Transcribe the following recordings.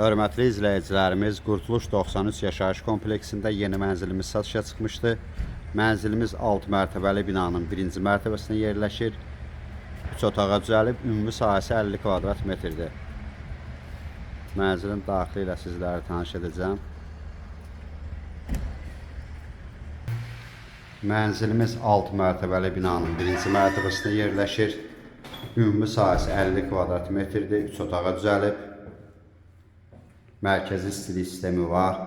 Hörmətli izləyicilərimiz, Qurtuluş 93 yaşayış kompleksində yeni mənzilimiz satışa çıxmışdı. Mənzilimiz 6 mərtəbəli binanın 1-ci mərtəbəsində yerləşir. 3 otağa düzəlib, ümumi sahəsi 50 kvadrat metrdir. Mənzilin daxili ilə sizləri tanış edəcəm. Mənzilimiz 6 mərtəbəli binanın 1-ci mərtəbəsində yerləşir. Ümumi sahəsi 50 kvadrat metrdir. 3 otağa düzəlib. Mərkəzi istilik sistemi var.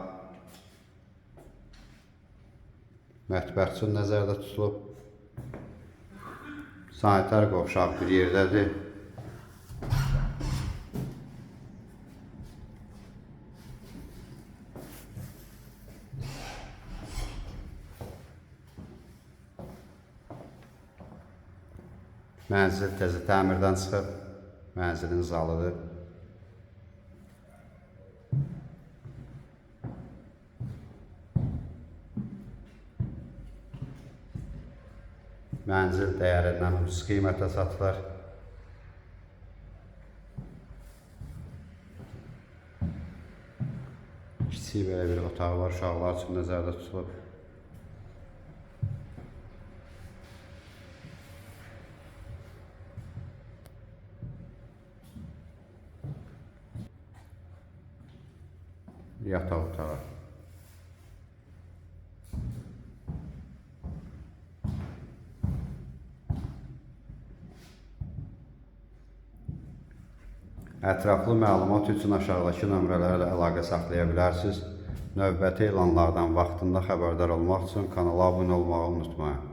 Mətbəx üçün nəzərdə tutulub. Sanitar qovşaq bir yerdədir. Mənzil təzə təmirdən çıxıb. Mənzilin zalıdır. Mənzil dəyərindən ucuz qiymətə satılır. Kiçik belə bir otağı var, uşaqlar üçün nəzərdə tutulub. Yataq otağı. Ətraflı məlumat üçün aşağıdakı nömrələrlə əlaqə saxlaya bilərsiniz. Növbəti elanlardan vaxtında xəbərdar olmaq üçün kanala abunə olmağı unutmayın.